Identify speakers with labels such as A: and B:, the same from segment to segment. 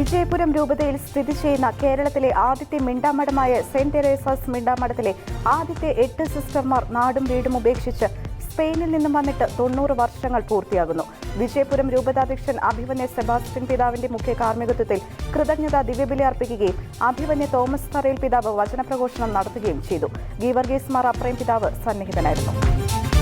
A: വിജയപുരം രൂപതയിൽ സ്ഥിതി ചെയ്യുന്ന കേരളത്തിലെ ആദ്യത്തെ മിണ്ടാമഠമായ സെന്റ് തെരേസാസ് മിണ്ടാമഠത്തിലെ ആദ്യത്തെ എട്ട് സിസ്റ്റർമാർ നാടും വീടും ഉപേക്ഷിച്ച് സ്പെയിനിൽ നിന്നും വന്നിട്ട് തൊണ്ണൂറ് വർഷങ്ങൾ പൂർത്തിയാകുന്നു. വിജയപുരം രൂപതാധ്യക്ഷൻ അഭിമന്യ സെബാസ്റ്റ്യൻ പിതാവിന്റെ മുഖ്യ കാർമ്മികത്വത്തിൽ കൃതജ്ഞത ദിവ്യബലി അർപ്പിക്കുകയും അഭിമന്യ തോമസ് തറയിൽ പിതാവ് വചനപ്രഘോഷണം നടത്തുകയും ചെയ്തു. ഗീവർഗീസ് മാർ അപ്രേം പിതാവ് സന്നിഹിതനായിരുന്നു.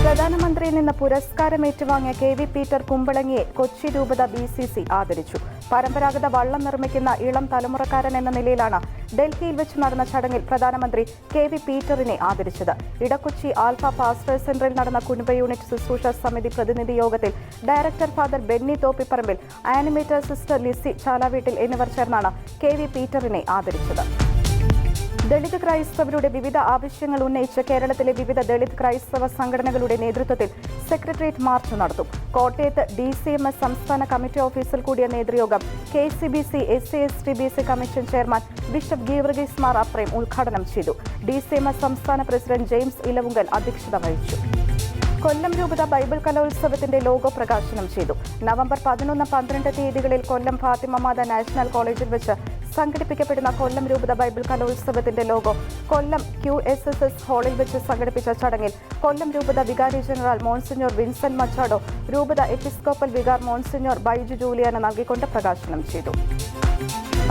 A: പ്രധാനമന്ത്രിയിൽ നിന്ന് പുരസ്കാരം ഏറ്റുവാങ്ങിയ കെ വി പീറ്റർ കുമ്പളങ്ങിയെ കൊച്ചി രൂപത ബി സി സി ആദരിച്ചു. പരമ്പരാഗത വള്ളം നിർമ്മിക്കുന്ന ഇളം തലമുറക്കാരൻ എന്ന നിലയിലാണ് ഡൽഹിയിൽ വെച്ച് നടന്ന ചടങ്ങിൽ പ്രധാനമന്ത്രി കെ വി പീറ്ററിനെ ആദരിച്ചത്. ഇടക്കൊച്ചി ആൽഫ പാസ്റ്റേഴ്സ് സെന്ററിൽ നടന്ന കുടുംബ യൂണിറ്റ് ശുശ്രൂഷ സമിതി പ്രതിനിധി യോഗത്തിൽ director father Benny Thoppipparambil animator sister Lissy Chalaveettil എന്നിവർ ചേർന്നാണ് കെ വി പീറ്ററിനെ ആദരിച്ചത്. ദളിത് ക്രൈസ്തവരുടെ വിവിധ ആവശ്യങ്ങൾ ഉന്നയിച്ച് കേരളത്തിലെ വിവിധ ദളിത് ക്രൈസ്തവ സംഘടനകളുടെ നേതൃത്വത്തിൽ സെക്രട്ടേറിയറ്റ് മാർച്ച് നടത്തും. കോട്ടയത്ത് ഡി സി എം എസ് സംസ്ഥാന കമ്മിറ്റി ഓഫീസിൽ കൂടിയ നേതൃയോഗം K C B C S C S T B C commission chairman bishop Geevarghese Mar Aprem ഉദ്ഘാടനം ചെയ്തു. ഡി സി എം എസ് സംസ്ഥാന പ്രസിഡന്റ് ജെയിംസ് ഇലവുങ്കൽ അധ്യക്ഷത വഹിച്ചു. കൊല്ലം രൂപത ബൈബിൾ കലോത്സവത്തിന്റെ ലോഗോ പ്രകാശനം ചെയ്തു. നവംബർ പതിനൊന്ന് പന്ത്രണ്ട് തീയതികളിൽ കൊല്ലം ഫാത്തിമ മാത നാഷണൽ കോളേജിൽ വെച്ച് സംഘടിപ്പിക്കപ്പെടുന്ന കൊല്ലം രൂപത Bible കലോത്സവത്തിന്റെ logo. Kollam Q S S S ഹാളിൽ വെച്ച് സംഘടിപ്പിച്ച ചടങ്ങിൽ കൊല്ലം രൂപത വികാരി ജനറൽ മോൺസിഞ്ഞോർ വിൻസെന്റ് മച്ചാഡോ രൂപത episcopal vicar monsignor Baiju Juliana നൽകിക്കൊണ്ട് പ്രകാശനം ചെയ്തു.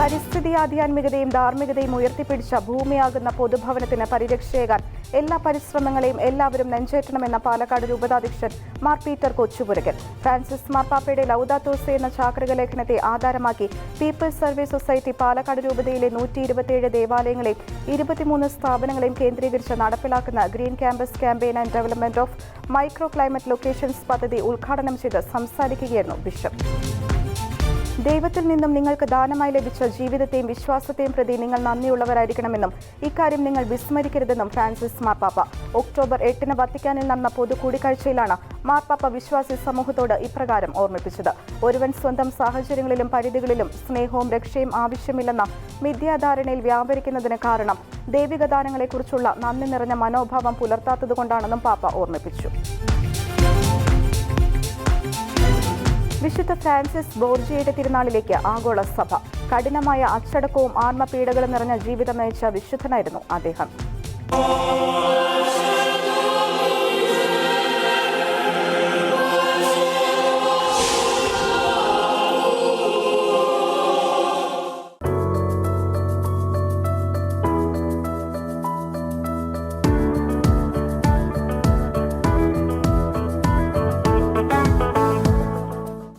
A: പരിസ്ഥിതി ആധ്യാത്മികതയും ധാർമ്മികതയും ഉയർത്തിപ്പിടിച്ച ഭൂമിയാകുന്ന പൊതുഭവനത്തിന് പരിരക്ഷയേകാൻ എല്ലാ പരിശ്രമങ്ങളെയും എല്ലാവരും നെഞ്ചേറ്റണമെന്ന പാലക്കാട് രൂപതാധ്യക്ഷൻ മാർ പീറ്റർ കൊച്ചുപുരകൻ. ഫ്രാൻസിസ് മാർപ്പാപ്പയുടെ ലൗദാത്തോസെ എന്ന ചാക്രിക ലേഖനത്തെ ആധാരമാക്കി പീപ്പിൾസ് സർവീസ് സൊസൈറ്റി പാലക്കാട് രൂപതയിലെ നൂറ്റി ഇരുപത്തിയേഴ് ദേവാലയങ്ങളെയും ഇരുപത്തിമൂന്ന് സ്ഥാപനങ്ങളെയും കേന്ദ്രീകരിച്ച് നടപ്പിലാക്കുന്ന green campus campaign and development of micro climate locations പദ്ധതി ഉദ്ഘാടനം ചെയ്ത് സംസാരിക്കുകയായിരുന്നു ബിഷപ്പ്. ദൈവത്തിൽ നിന്നും നിങ്ങൾക്ക് ദാനമായി ലഭിച്ച ജീവിതത്തെയും വിശ്വാസത്തെയും പ്രതി നിങ്ങൾ നന്ദിയുള്ളവരായിരിക്കണമെന്നും ഇക്കാര്യം നിങ്ങൾ വിസ്മരിക്കരുതെന്നും ഫ്രാൻസിസ് മാർപ്പാപ്പ. ഒക്ടോബർ എട്ടിന് വത്തിക്കാനിൽ നടന്ന പൊതു കൂടിക്കാഴ്ചയിലാണ് മാർപ്പാപ്പ വിശ്വാസി സമൂഹത്തോട് ഇപ്രകാരം ഓർമ്മിപ്പിച്ചത്. ഒരുവൻ സ്വന്തം സാഹചര്യങ്ങളിലും പരിധികളിലും സ്നേഹവും രക്ഷയും ആവശ്യമില്ലെന്ന മിഥ്യാധാരണയിൽ വ്യാപരിക്കുന്നതിന് കാരണം ദൈവിക ദാനങ്ങളെക്കുറിച്ചുള്ള നന്ദി നിറഞ്ഞ മനോഭാവം പുലർത്താത്തതുകൊണ്ടാണെന്നും പാപ്പ ഓർമ്മിപ്പിച്ചു. വിശുദ്ധ ഫ്രാൻസിസ് ബോർജിയയുടെ തിരുനാളിലേക്ക് ആഗോള സഭ. കഠിനമായ അച്ചടക്കവും ആത്മപീഡകളും നിറഞ്ഞ ജീവിതം നയിച്ച വിശുദ്ധനായിരുന്നു അദ്ദേഹം.